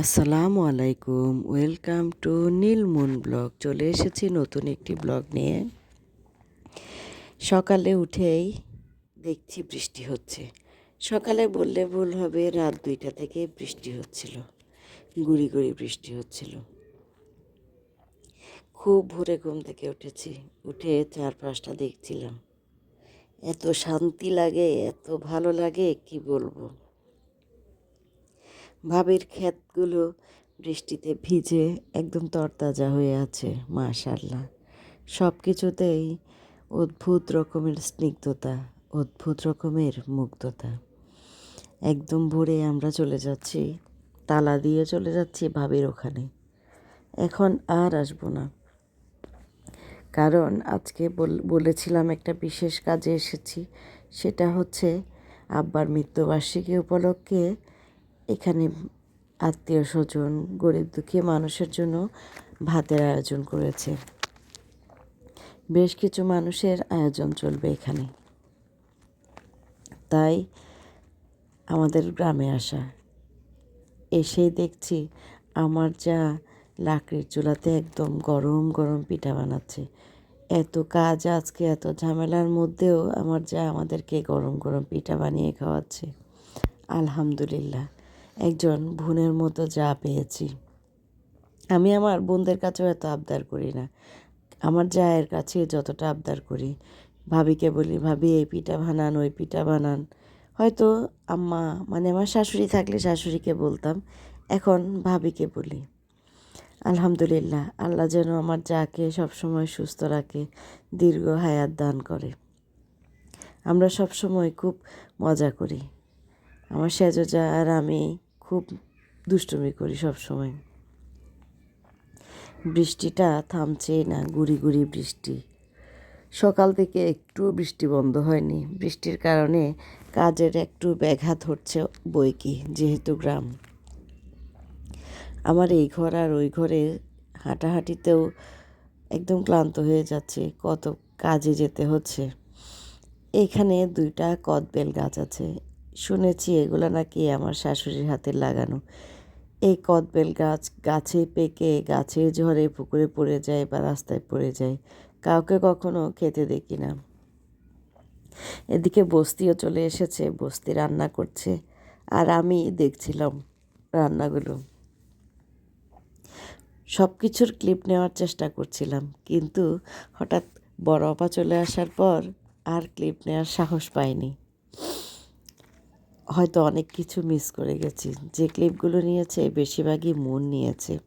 আসসালামু আলাইকুম, welcome to Neel Moon blog. চলে এসেছি নতুন একটি ব্লগ নিয়ে। সকালে উঠেই দেখছি বৃষ্টি হচ্ছে। সকালে বললে ভুল হবে, রাত দুইটা থেকে বৃষ্টি হচ্ছিল। গুড়ি গুড়ি বৃষ্টি হচ্ছিল। খুব ভোরে ঘুম থেকে উঠেছি। উঠে চারপাশটা দেখছিলাম। এত শান্তি লাগে, এত ভালো লাগে, কি বলব? ভাবির ক্ষেতগুলো বৃষ্টিতে ভিজে একদম তরতাজা হয়ে আছে মাশাল্লাহ সব কিছুতেই অদ্ভুত রকমের স্নিগ্ধতা, অদ্ভুত রকমের মুগ্ধতা। একদম ভোরে আমরা চলে যাচ্ছি, তালা দিয়ে চলে যাচ্ছি ভাবির ওখানে। এখন আর আসব না। কারণ আজকে বলেছিলাম একটা বিশেষ কাজে এসেছি, সেটা হচ্ছে আব্বার মৃত্যুবার্ষিকী উপলক্ষে এখানে আত্মীয় স্বজন, গরিব দুঃখী মানুষের জন্য ভাতের আয়োজন করেছে। বেশ কিছু মানুষের আয়োজন চলবে এখানে। তাই আমাদের গ্রামে আসা। এসেই দেখছি আমার যা লাকড়ির চুলাতে একদম গরম গরম পিঠা বানাচ্ছে। এত কাজ আজকে, এত ঝামেলার মধ্যেও আমার যা আমাদেরকে গরম গরম পিঠা বানিয়ে খাওয়াচ্ছে। আলহামদুলিল্লাহ। একজন বোনের মতো যা পেয়েছি। আমি আমার বোনদের কাছেও এত আবদার করি না। আমার জায়ের কাছে যতটা আবদার করি। ভাবিকে বলি, ভাবি, এই পিঠা বানান, ওই পিঠা বানান। হয়তো আম্মা মানে আমার শাশুড়ি থাকলে শাশুড়িকে বলতাম, এখন ভাবিকে বলি। আলহামদুলিল্লাহ, আল্লাহ যেন আমার যাকে সবসময় সুস্থ রাখে, দীর্ঘ হায়াত দান করে। আমরা সবসময় খুব মজা করি। আমার সেজজা আর আমি খুব দুষ্টুমি করি সব সময়। বৃষ্টিটা থামছেই না, গুড়ি গুড়ি বৃষ্টি। সকাল থেকে একটু বৃষ্টি বন্ধ হয়নি। বৃষ্টির কারণে কাজের একটু ব্যাঘাত হচ্ছে বই কি যেহেতু গ্রাম। আমার এই ঘর আর ওই ঘরে হাঁটাহাঁটিতেও একদম ক্লান্ত হয়ে যাচ্ছে, কত কাজে যেতে হচ্ছে। এখানে দুইটা কদবেল গাছ আছে শুনেছি এগুলো নাকি আমার শাশুড়ির হাতে লাগানো। এই কদবেল গাছ গাছে পেকে গাছে ঝরে পুকুরে পড়ে যায় বা রাস্তায় পড়ে যায়, কাউকে কখনো খেতে দেখি না। এদিকে বস্তিও চলে এসেছে, বস্তি রান্না করছে, আর আমি দেখছিলাম রান্নাগুলো। সব কিছুর ক্লিপ নেওয়ার চেষ্টা করছিলাম, কিন্তু হঠাৎ বড় অপা চলে আসার পর আর ক্লিপ নেওয়ার সাহস পাইনি। হয়তো অনেক কিছু মিস করে গেছি। যে ক্লিপগুলো নিয়েছে, বেশিরভাগই মন নিয়েছে।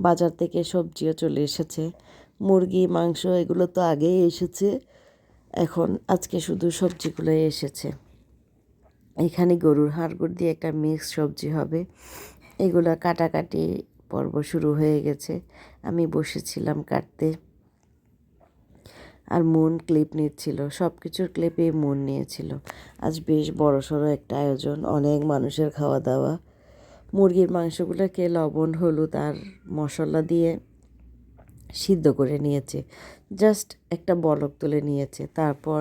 বাজার থেকে সবজিও চলে এসেছে। মুরগি, মাংস, এগুলো তো আগেই এসেছে। এখন আজকে শুধু সবজিগুলো এসেছে। এখানে গরুর হাড়গুড় দিয়ে একটা মিক্স সবজি হবে। এগুলো কাটাকাটি পর্ব শুরু হয়ে গেছে। আমি বসেছিলাম কাটতে। আর মন ক্লিপ নিচ্ছিল। সব কিছুর ক্লিপে মন নিয়েছিল। আজ বেশ বড় সড়ো একটা আয়োজন, অনেক মানুষের খাওয়া দাওয়া মুরগির মাংসগুলোকে লবণ, হলুদ আর মশলা দিয়ে সিদ্ধ করে নিয়েছে। জাস্ট একটা বলক তুলে নিয়েছে। তারপর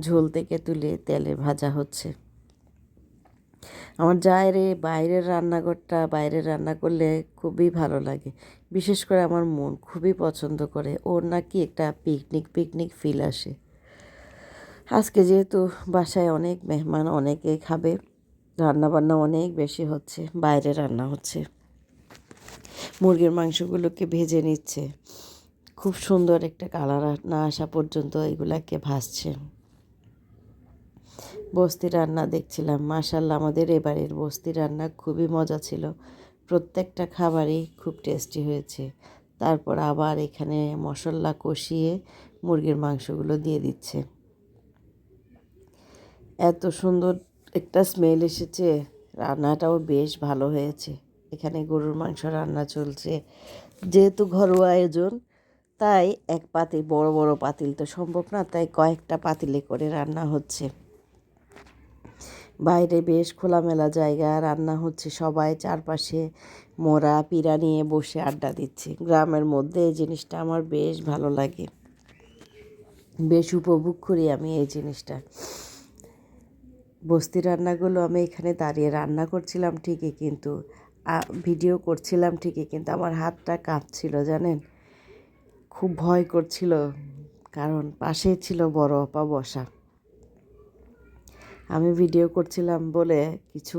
ঝোল থেকে তুলে তেলে ভাজা হচ্ছে। আমার রে, বাইরের রান্নাঘরটা, বাইরের রান্না করলে খুবই ভালো লাগে। বিশেষ করে আমার মন খুবই পছন্দ করে। ওর নাকি একটা পিকনিক পিকনিক ফিল আসে। আজকে যেহেতু বাসায় অনেক মেহমান, অনেকে খাবে। রান্নাবান্না অনেক বেশি হচ্ছে, বাইরে রান্না হচ্ছে। মুরগির মাংসগুলোকে ভেজে নিচ্ছে। খুব সুন্দর একটা কালার না আসা পর্যন্ত এগুলাকে ভাসছে বস্তি রান্না দেখছিলাম। মাশাল্লাহ আমাদের এবারের বস্তি রান্না খুবই মজা ছিল। প্রত্যেকটা খাবারই খুব টেস্টি হয়েছে। তারপর আবার এখানে মশলা কষিয়ে মুরগির মাংসগুলো দিয়ে দিচ্ছে। এত সুন্দর একটা স্মেল এসেছে। রান্নাটাও বেশ ভালো হয়েছে। এখানে গরুর মাংস রান্না চলছে। যেহেতু ঘরোয়া আয়োজন, তাই এক পাতিল বড় বড় পাতিল তো সম্ভব না, তাই কয়েকটা পাতিলে করে রান্না হচ্ছে। বাইরে বেশ খোলামেলা জায়গা রান্না হচ্ছে, সবাই চারপাশে মোরা পিড়া নিয়ে বসে আড্ডা দিচ্ছে। গ্রামের মধ্যে এই জিনিসটা আমার বেশ ভালো লাগে। বেশ উপভোগ করি আমি এই জিনিসটা। বস্তি রান্নাগুলো আমি এখানে দাঁড়িয়ে রান্না করছিলাম ঠিকই কিন্তু ভিডিও করছিলাম ঠিকই কিন্তু আমার হাতটা কাঁপছিল, জানেন? খুব ভয় করছিল, কারণ পাশেই ছিল বড় আপা বসা। আমি ভিডিও করছিলাম বলে কিছু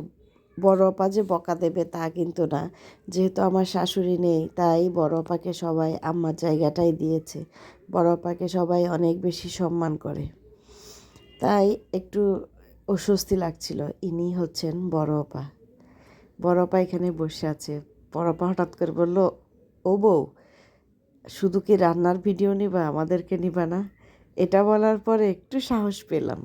বড় আপা যে বকা দেবে তা কিন্তু না। যেহেতু আমার শাশুড়ি নেই, তাই বড় আপাকে সবাই আম্মার জায়গাটাই দিয়েছে। বড় আপাকে সবাই অনেক বেশি সম্মান করে। তাই একটু অস্বস্তি লাগছিল। ইনি হচ্ছেন বড় আপা। বড় আপা এখানে বসে আছে। বড় আপা হঠাৎ করে বলল, ও বউ, শুধু কি রান্নার ভিডিও নিবা? আমাদেরকে নিবা না? এটা বলার পরে একটু সাহস পেলাম।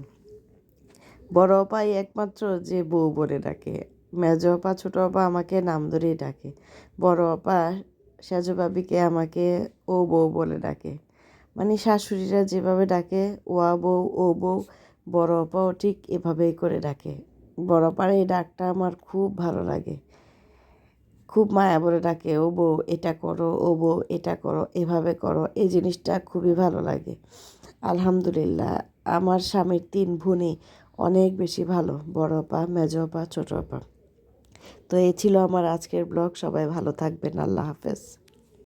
বড় অপাই একমাত্র যে বউ বলে ডাকে। মেজ অপা, ছোটো অপা আমাকে নাম ধরেই ডাকে। বড় অপা সেজ বাবিকে আমাকে ও বউ বলে ডাকে। মানে শাশুড়িরা যেভাবে ডাকে, ওয়া বউ, ও বউ, বড় অপাও ঠিক এভাবেই করে ডাকে। বড় অপার এই ডাকটা আমার খুব ভালো লাগে। খুব মায়া বলে ডাকে, ও বউ, এটা করো, ও বউ, এটা করো, এভাবে করো, এই জিনিসটা খুবই ভালো লাগে। আলহামদুলিল্লাহ, আমার স্বামীর তিন বোনই অনেক বেশি ভালো, বড় পা মেজো পা ছোট পা তো এই ছিল আমার আজকের ব্লগ, সবাই ভালো থাকবেন, আল্লাহ হাফেজ।